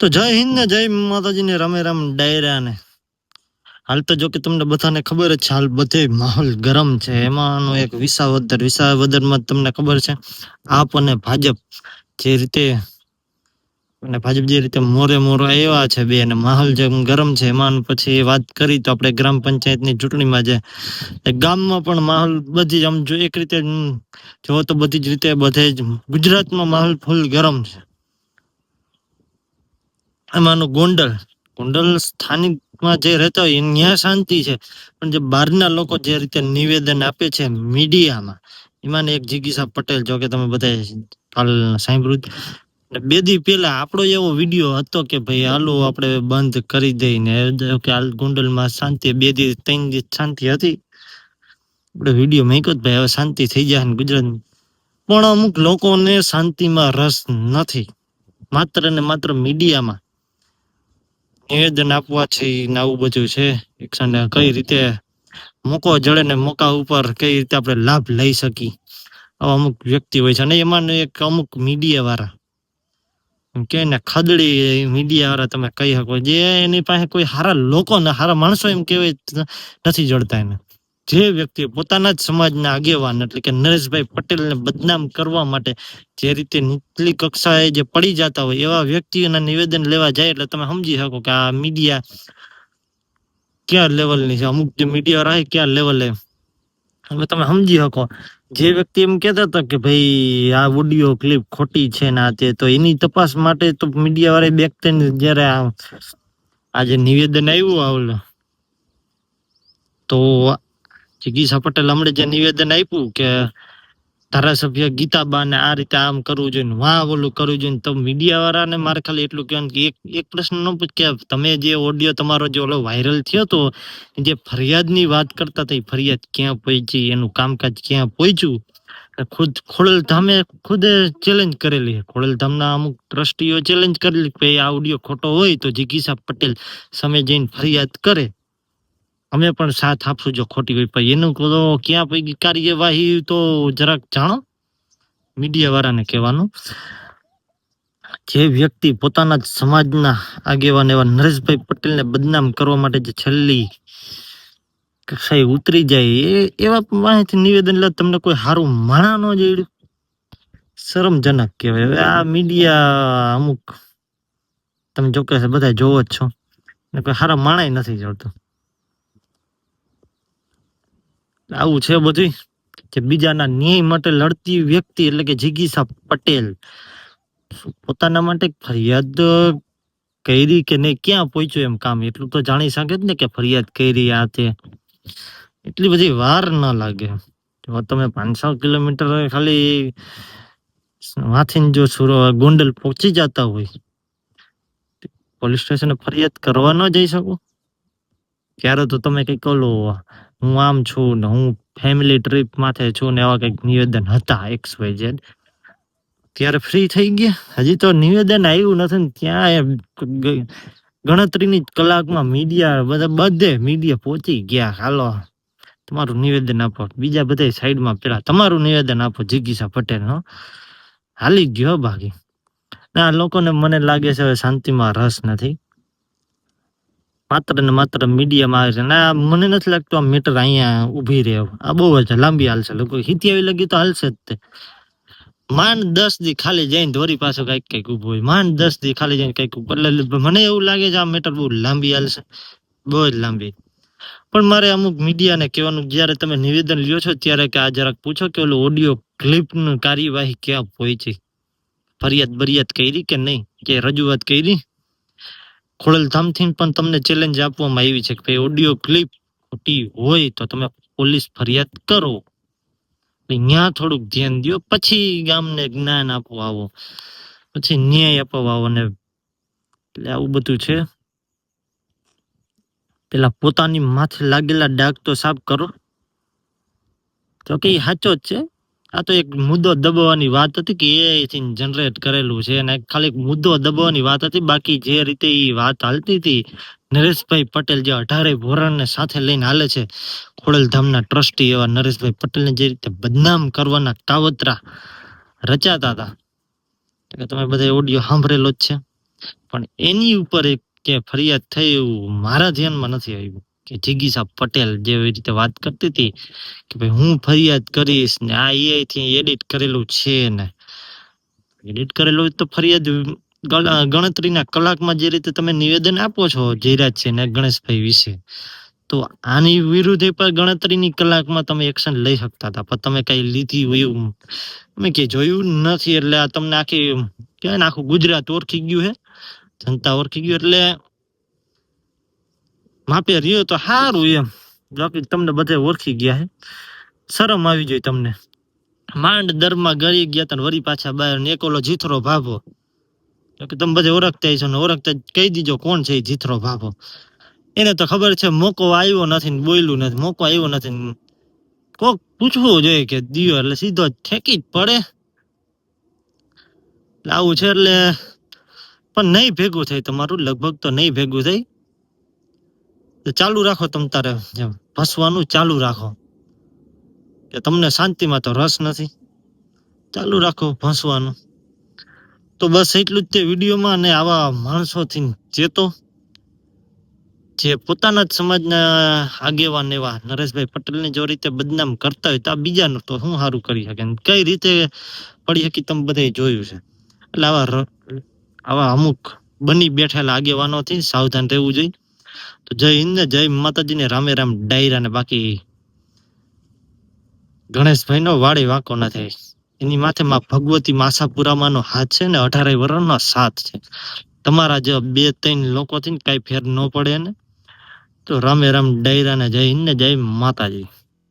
તો જય હિન્દ ને જય માતાજી ને રમે રામ ડાયરાને હાલ તો જો કે તમને બધાને ખબર જ છે, હાલ બધે માહોલ ગરમ છે. એમાંનો એક વિસાવદર, વિસાવદરમાં તમને ખબર છે, આપ અને ભાજપ જે રીતે અને ભાજપ જે રીતે મોરે મોરો આવ્યા છે બે અને માહોલ જેમ ગરમ છે, એમાં પછી વાત કરી તો આપણે ગ્રામ પંચાયતની ચૂંટણીમાં જે ગામમાં પણ માહોલ બધી આમ જો એક રીતે જોવો તો બધી જ રીતે બધે જ ગુજરાતમાં માહોલ ફૂલ ગરમ છે. એમાંનું ગોંડલ. ગોંડલ સ્થાનિકમાં જે રહેતા હોય ત્યાં શાંતિ છે. પણ જે બહારના લોકો જે રીતે નિવેદન આપે છે મીડિયામાં એમાં એક જિગીસા પટેલ, જો કે તમે બધા હાલ સાંભળ્યું બે દી પેલા આપણો એવો વીડિયો હતો કે ભાઈ, હાલો, આપણે બંધ કરી દઈને કે હાલ ગોંડલમાં શાંતિ. બે દી, ત્રણ દી શાંતિ હતી. આપણે વીડિયો મેક્યો જ ભાઈ, હવે શાંતિ થઈ જાય ગુજરાત. પણ અમુક લોકોને શાંતિમાં રસ નથી. માત્ર ને માત્ર મીડિયામાં. નિવેદન આપવાથી આવું બધું છે. એક્શન કઈ રીતે મોકો જળે ને મોકા ઉપર કઈ રીતે આપણે લાભ લઈ શકીએ? આવા અમુક વ્યક્તિ હોય છે અને એમાં એક અમુક મીડિયા વાળા. કે ને ખદડી મીડિયા વાળા તમે કહી શકો. જે એની પાસે કોઈ સારા લોકો ને સારા માણસો એમ કહેવાય, નથી જડતા એને. જે વ્યક્તિ પોતાના જ સમાજના આગેવાન એટલે કે નરેશભાઈ પટેલને બદનામ કરવા માટે જે રીતે નીચલી કક્ષાએ જે પડી જતા હોય એવા વ્યક્તિઓના નિવેદન લેવા જાય એટલે તમે સમજી શકો કે આ મીડિયા ક્યાં લેવલની છે? અમુક જે મીડિયા રહે ક્યાં લેવલે હવે તમે સમજી શકો. જે વ્યક્તિ એમ કહેતા હતા કે ભાઈ આ ઓડિયો ક્લિપ ખોટી છે ને આ તે, તો એની તપાસ માટે તો મીડિયા વાળા વ્યક્તિ જ્યારે આ જે નિવેદન આવ્યું આવલું, તો જિગીસા પટેલ હમણાં જે નિવેદન આપ્યું કે ધારાસભ્ય ગીતાબાને આ રીતે આમ કરવું જોઈએ વાહ ઓલું કરવું જોઈએ તો મીડિયા વાળાને મારે ખાલી એટલું કહેવાનું કે એક એક પ્રશ્ન ન પૂછ કે તમે જે ઓડિયો તમારો જે ઓલો વાયરલ થયો તો જે ફરિયાદની વાત કરતા એ ફરિયાદ ક્યાં પહોંચી, એનું કામકાજ ક્યાં પહોંચ્યું? ખુદ ખોડલધામે ખુદે ચેલેન્જ કરેલી ખોડલધામના અમુક ટ્રસ્ટીઓ ચેલેન્જ કરેલી કે આ ઓડિયો ખોટો હોય તો જીગીસા પટેલ સામે જઈને ફરિયાદ કરે. અમે પણ સાથ આપશું જો ખોટી હોય પણ એનું તો ક્યાં પૈકી કાર્યવાહી તો જરાક જાણો. મીડિયા વાળાને કહેવાનું. જે વ્યક્તિ પોતાના જ સમાજના આગેવાન એવા નરેશભાઈ પટેલને બદનામ કરવા માટે જે છેલ્લી કક્ષાએ ઉતરી જાય, એ એવા માહિતી નિવેદન લે, તમને કોઈ સારું માણા ન જોયું શરમજનક કહેવાય. હવે આ મીડિયા અમુક, તમે જો કે બધા જોવો જ છો. ને કોઈ સારા માણાય નથી જોડતું. આવું છે બધું કે બીજાના ન્યાય માટે લડતી વ્યક્તિ એટલે કે જિગીસા પટેલ પોતાના માટે ફરિયાદ કરી કે નહીં? ક્યાં પહોંચ્યો એમ કામ? એટલું તો જાણી શકે જ ને કે ફરિયાદ કરી આ તે. એટલી બધી વાર ન લાગે. તમે પાંચસો કિલોમીટર ખાલી વાંચીને જો સુરો ગોંડલ પહોંચી જતા હોય, પોલીસ સ્ટેશને ફરિયાદ કરવા ન જઈ શકો? ત્યારે તો તમે કઈ ઓલો હું આમ છું ને હું ફેમિલી ટ્રીપ માથે છું ને એવા કંઈક નિવેદન હતા એક્સ વાય ઝેડ ત્યારે ફ્રી થઈ ગયા. હજી તો નિવેદન આવ્યું નથી ને ત્યાં ગણતરીની કલાકમાં મીડિયા બધા બધે મીડિયા પહોંચી ગયા. હાલો, તમારું નિવેદન આપો. બીજા બધા સાઈડમાં પેલા તમારું નિવેદન આપો જિગીસા પટેલ નો હાલી ગયો બાકી. ના લોકોને મને લાગે છે હવે શાંતિમાં રસ નથી. માત્ર ને માત્ર મીડિયમ આવે છે ના મને નથી લાગતું આ મેટર અહીંયા ઊભી રહે. આ બહુ જ લાંબી હાલશે. લોકો હિતી આવી લગી તો હાલશે જ તે. માંડ દસ દી ખાલી જઈને ધોરી પાછો કંઈક કંઈક ઊભો હોય. માંડ દસ દી ખાલી જઈને કંઈક એટલે મને એવું લાગે છે આ મેટર બહુ લાંબી હાલશે. બહુ જ લાંબી. પણ મારે અમુક મીડિયાને કહેવાનું જ્યારે તમે નિવેદન લ્યો છો ત્યારે કે આ જરાક પૂછો કે ઓલું ઓડિયો ક્લિપનું કાર્યવાહી ક્યાં પહોંચી ફરિયાદ બરિયાદ કરી કે નહીં? કે રજૂઆત કરી? ખોડલધામથી પણ તમને ચેલેન્જ આપવામાં આવી છે કે ભાઈ ઓડિયો ક્લિપ ખોટી હોય તો તમે પોલીસ ફરિયાદ કરો. ત્યાં થોડુંક ધ્યાન દો પછી ગામને જ્ઞાન આપવા આવો. પછી ન્યાય આપવા આવો ને એટલે આવું બધું છે. પેલા પોતાની માથે લાગેલા ડાઘ તો સાફ કરો. તો કે સાચો જ છે. આ તો એક મુદ્દો દબાવવાની વાત હતી કે એ થી જનરેટ કરેલું છે અને ખાલી મુદ્દો દબાવવાની વાત હતી. બાકી જે રીતે એ વાત હાલતી હતી, નરેશભાઈ પટેલ જે અઢારે ભોરણને સાથે લઈને હાલે છે, ખોડલધામના ટ્રસ્ટી એવા નરેશભાઈ પટેલને જે રીતે બદનામ કરવાના કાવતરા રચાતા હતા. એટલે તમે બધા ઓડિયો સાંભળેલો જ છે. પણ એની ઉપર એક કે ફરિયાદ થઈ એવું મારા ધ્યાનમાં નથી આવ્યું. કે જિગીસા પટેલ જેવી રીતે વાત કરતી હતી કે ભાઈ હું ફરિયાદ કરીશ ને આ એ થી એડિટ કરેલું છે ને. એડિટ કરેલું તો ફરિયાદ ગણતરીના કલાકમાં જે રીતે તમે નિવેદન આપો છો જયરાજ છે ને ગણેશભાઈ વિશે, તો આની વિરુદ્ધ પણ ગણતરીની કલાકમાં તમે એક્શન લઈ શકતા હતા. પણ તમે કઈ લીધી હોય એવું મેં કે જોયું નથી એટલે આ તમને આખી કહેવાય ને આખું ગુજરાત ઓળખી ગયું હે? જનતા ઓળખી ગયું એટલે માપે રહ્યો તો સારું એમ. બાકી તમને બધે ઓળખી ગયા હે. શરમ આવી જોઈએ તમને. માંડ દરમાં ગળી ગયા તને વરી પાછા બહાર ને એકોલો જીથરો ભાભો. કે તમે બધે ઓળખતા છો ને ઓળખતા કહી દીજો કોણ છે એ જીથરો ભાભો. એને તો ખબર છે મોકો આવ્યો નથી ને બોલ્યું નથી, મોકો આવ્યો નથી ને કોક પૂછવું જોઈએ કે દિયો એટલે સીધો ઠેકી જ પડે. આવું છે એટલે પણ નહીં ભેગું થાય તમારું, લગભગ તો નહીં ભેગું થાય. ચાલુ રાખો તમ તારે ભસવાનું ચાલુ રાખો. કે તમને શાંતિમાં તો રસ નથી. ચાલુ રાખો ભસવાનું તો બસ એટલું જ તે વિડીયોમાં ને આવા માણસોથી ચેતો જે પોતાના જ સમાજના આગેવાન એવા નરેશભાઈ પટેલને જો રીતે બદનામ કરતા હોય તો આ બીજાનું તો શું સારું કરી શકે? કઈ રીતે પડી શકી તમે બધાય જોયું છે? એટલે આવા આવા અમુક બની બેઠેલા આગેવાનોથી સાવધાન રહેવું જોઈએ. તો જય હિન્દ ને જય માતાજી ને રામે રામ ડાયરા ને બાકી ગણેશભાઈ નો વાળી વાંકો નથી એની માથે માં ભગવતી માસાપુરામાં નો હાથ છે ને અઢારે વર્ષનો સાથ છે. તમારા જે બે ત્રણ લોકોથી કઈ ફેર ન પડે ને. તો રામે રામ ડાયરા ને જય હિન્દ ને જય માતાજી.